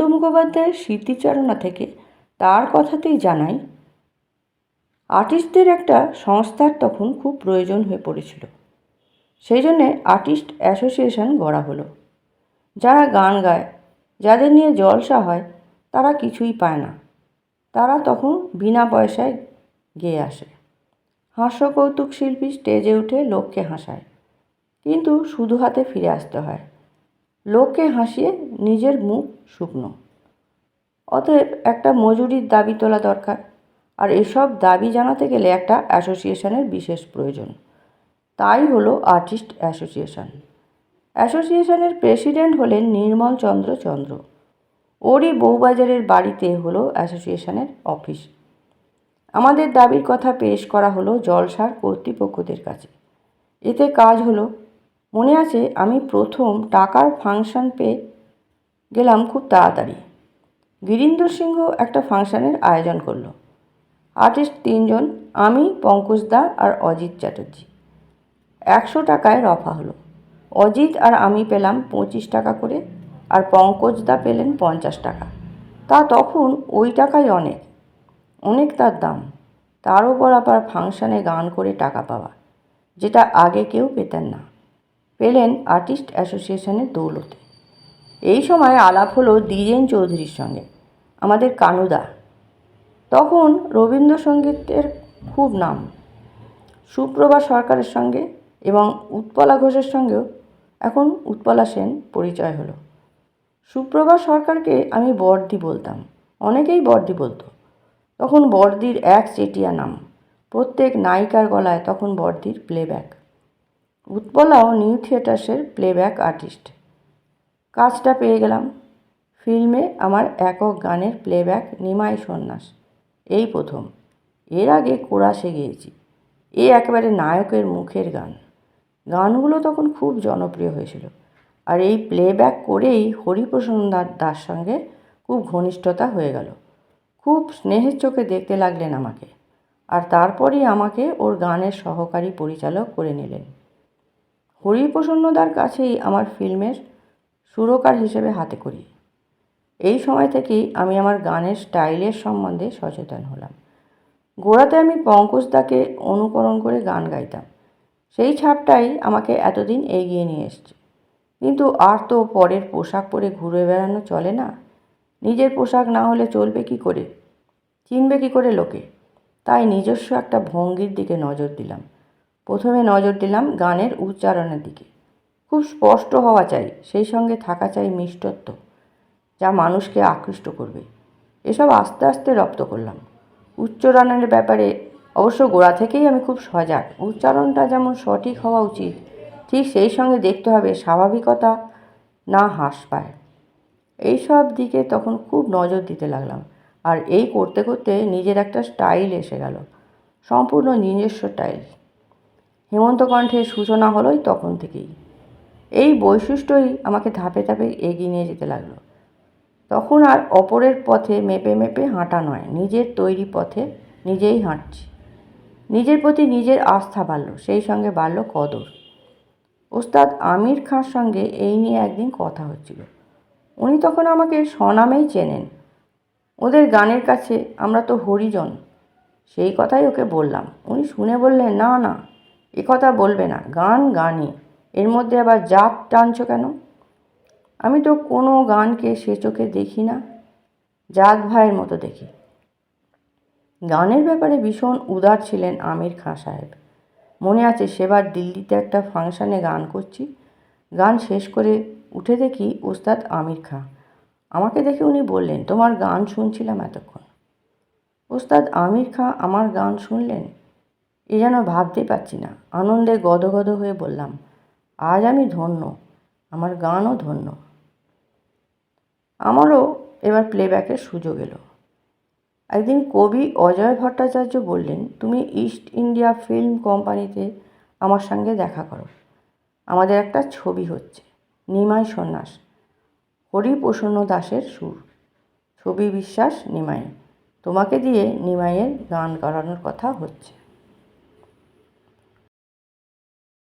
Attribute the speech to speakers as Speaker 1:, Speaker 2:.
Speaker 1: হেমন্ত মুখোপাধ্যায়ের স্মৃতিচারণা থেকে তার কথাতেই জানাই, আর্টিস্টদের একটা সংস্থার তখন খুব প্রয়োজন হয়ে পড়েছিল। সেই জন্যে আর্টিস্ট অ্যাসোসিয়েশন গড়া হলো। যারা গান গায়, যাদের নিয়ে জলসা হয়, তারা কিছুই পায় না। তারা তখন বিনা পয়সায় গেয়ে আসে। হাস্যকৌতুক শিল্পী স্টেজে উঠে লোককে হাসায়। কিন্তু শুধু হাতে ফিরে আসতে হয়। লোককে হাসিয়ে নিজের মুখ শুকনো। অতএব একটা মজুরির দাবি তোলা দরকার। আর এসব দাবি জানাতে গেলে একটা অ্যাসোসিয়েশনের বিশেষ প্রয়োজন। তাই হলো আর্টিস্ট অ্যাসোসিয়েশন। অ্যাসোসিয়েশনের প্রেসিডেন্ট হলেন নির্মল চন্দ্র চন্দ্র। ওরই বউবাজারের বাড়িতে হলো অ্যাসোসিয়েশনের অফিস। আমাদের দাবির কথা পেশ করা হলো জলসার কর্তৃপক্ষদের কাছে। এতে কাজ হলো মনে আছে আমি প্রথম টাকার ফাংশন পেয়ে গেলাম খুব তাড়াতাড়ি। গিরীন্দ্র সিংহ একটা ফাংশনের আয়োজন করল। আর্টিস্ট তিনজন, আমি, পঙ্কজ দা আর অজিত চ্যাটার্জি। একশো টাকায় রফা হলো। অজিত আর আমি পেলাম পঁচিশ টাকা করে আর পঙ্কজ দা পেলেন পঞ্চাশ টাকা। তা তখন ওই টাকাই অনেক। অনেক তার দাম। তার উপর আবার ফাংশানে গান করে টাকা পাওয়া, যেটা আগে কেউ পেতেন না। পেলেন আর্টিস্ট অ্যাসোসিয়েশনের দৌলতে। এই সময় আলাপ হলো দ্বিজেন চৌধুরীর সঙ্গে, আমাদের কানুদা। তখন রবীন্দ্রসঙ্গীতের খুব নাম। সুপ্রভা সরকারের সঙ্গে এবং উৎপলা ঘোষের সঙ্গেও এখন উৎপলা সেন পরিচয় হলো। সুপ্রভা সরকারকে আমি বর্দি বলতাম। অনেকেই বর্দি বলতো। তখন বর্দির এক চেটিয়া নাম। প্রত্যেক নায়িকার গলায় তখন বর্দির প্লেব্যাক উৎপলাও নিউ থিয়েটার্সের প্লেব্যাক আর্টিস্ট কাজটা পেয়ে গেলাম। ফিল্মে আমার একক গানের প্লেব্যাক নিমাই সন্ন্যাস। এই প্রথম। এর আগে কোরাসে গিয়েছি। এ একেবারে নায়কের মুখের গান। গানগুলো তখন খুব জনপ্রিয় হয়েছিল। আর এই প্লেব্যাক করেই হরিপ্রসন্ন দাস সঙ্গে খুব ঘনিষ্ঠতা হয়ে গেল। খুব স্নেহের চোখে দেখতে লাগলেন আমাকে। আর তারপরেই আমাকে ওর গানের সহকারী পরিচালক করে নিলেন। হরিপ্রসন্নদার কাছেই আমার ফিল্মের সুরকার হিসেবে হাতে করি। এই সময় থেকেই আমি আমার গানের স্টাইলের সম্বন্ধে সচেতন হলাম। গোড়াতে আমি পঙ্কজদাকে অনুকরণ করে গান গাইতাম। সেই ছাপটাই আমাকে এতদিন এগিয়ে নিয়ে এসছে। কিন্তু আর তো পরের পোশাক পরে ঘুরে বেড়ানো চলে না। নিজের পোশাক না হলে চলবে কি করে? চিনবে কি করে লোকে? তাই নিজস্ব একটা ভঙ্গির দিকে নজর দিলাম। প্রথমে নজর দিলাম গানের উচ্চারণের দিকে। খুব স্পষ্ট হওয়া চাই, সেই সঙ্গে থাকা চাই মিষ্টত্ব, যা মানুষকে আকৃষ্ট করবে। এসব আস্তে আস্তে রপ্ত করলাম। উচ্চারণের ব্যাপারে অবশ্য গোড়া থেকেই আমি খুব সজাগ। উচ্চারণটা যেমন সঠিক হওয়া উচিত, ঠিক সেই সঙ্গে দেখতে হবে স্বাভাবিকতা না হ্রাস পায়। এইসব দিকে তখন খুব নজর দিতে লাগলাম, আর এই করতে করতে নিজের একটা স্টাইল এসে গেল। সম্পূর্ণ নিজস্ব স্টাইল। হেমন্ত কণ্ঠের সূচনা হলোই তখন থেকেই। এই বৈশিষ্ট্যই আমাকে ধাপে ধাপে এগিয়ে নিয়ে যেতে লাগল। তখন আর অপরের পথে মেপে মেপে হাঁটা নয়, নিজের তৈরি পথে নিজেই হাঁটছি। নিজের প্রতি নিজের আস্থা বাড়ল, সেই সঙ্গে বাড়ল কদর। ওস্তাদ আমির খাঁর সঙ্গে এই নিয়ে একদিন কথা হচ্ছিল। উনি তখন আমাকে স্বনামেই চেনেন। ওদের গানের কাছে আমরা তো হরিজন, সেই কথাই ওকে বললাম। উনি শুনে বললেন, না না কথা বলবে না। গান গানই এর মধ্যে আবার জাত টানছ কেন? আমি তো কোনো গানকে সে চোখে দেখি না জাত ভাইয়ের মতো দেখি। গানের ব্যাপারে ভীষণ উদার ছিলেন আমির খাঁ সাহেব। মনে আছে সেবার দিল্লিতে একটা ফাংশানে গান করছি। গান শেষ করে উঠে দেখি ওস্তাদ আমির খাঁ। আমাকে দেখে উনি বললেন, তোমার গান শুনছিলাম এতক্ষণ। ওস্তাদ আমির খাঁ, আমার গান শুনলেন? এ যেন ভাবতে পারছি না। আনন্দে গদগদ হয়ে বললাম, আজ আমি ধন্য, আমার গানও ধন্য। আমারও এবার প্লেব্যাকের সুযোগ এলো। একদিন কবি অজয় ভট্টাচার্য বললেন, তুমি ইস্ট ইন্ডিয়া ফিল্ম কোম্পানিতে আমার সঙ্গে দেখা করো। আমাদের একটা ছবি হচ্ছে, নিমাই সন্ন্যাস, হরিপ্রসন্ন দাসের সুর। ছবি বিশ্বাস নিমাই, তোমাকে দিয়ে নিমাইয়ের গান করানোর কথা হচ্ছে।